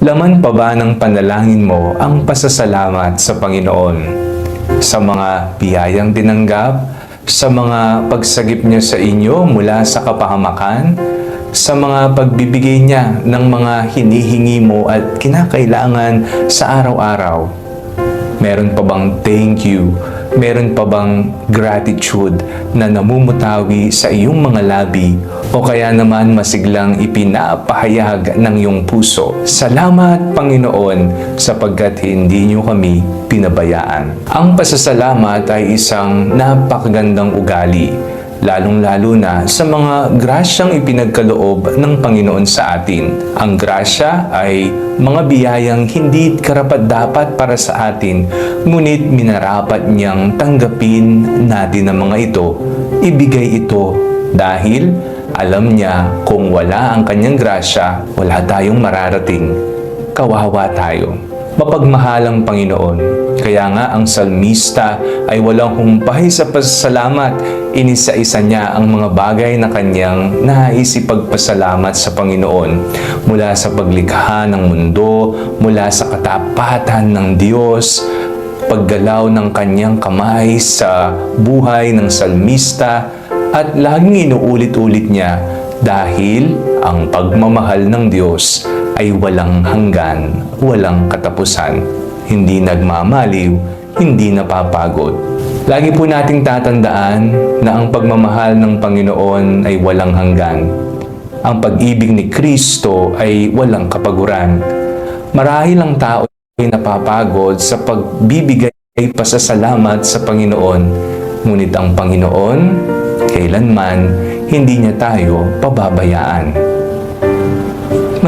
Laman pa ba ng panalangin mo ang pasasalamat sa Panginoon? Sa mga biyayang tinanggap, sa mga pagsagip niya sa inyo mula sa kapahamakan, sa mga pagbibigay niya ng mga hinihingi mo at kinakailangan sa araw-araw. Meron pa bang thank you? Meron pa bang gratitude na namumutawi sa iyong mga labi o kaya naman masiglang ipinapahayag ng iyong puso? Salamat Panginoon sapagkat hindi niyo kami pinabayaan. Ang pasasalamat ay isang napakagandang ugali lalong-lalo na sa mga grasyang ipinagkaloob ng Panginoon sa atin. Ang grasya ay mga biyayang hindi karapat-dapat para sa atin, ngunit minarapat niyang tanggapin natin ang mga ito. Ibigay ito dahil alam niya kung wala ang kanyang grasya, wala tayong mararating. Kawawa tayo mapagmahalang Panginoon. Kaya nga ang salmista ay walang humpay sa pasasalamat. Inisa-isa niya ang mga bagay na kanyang naisipagpasalamat sa Panginoon. Mula sa paglikha ng mundo, mula sa katapatan ng Diyos, paggalaw ng kanyang kamay sa buhay ng salmista, at laging inuulit-ulit niya dahil ang pagmamahal ng Diyos ay walang hanggan, walang katapusan, hindi nagmamaliw, hindi napapagod. Lagi po nating tatandaan na ang pagmamahal ng Panginoon ay walang hanggan. Ang pag-ibig ni Kristo ay walang kapaguran. Marahil ang tao ay napapagod sa pagbibigay pasasalamat sa Panginoon. Ngunit ang Panginoon, kailanman hindi niya tayo pababayaan.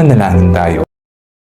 나타나는 한다 요.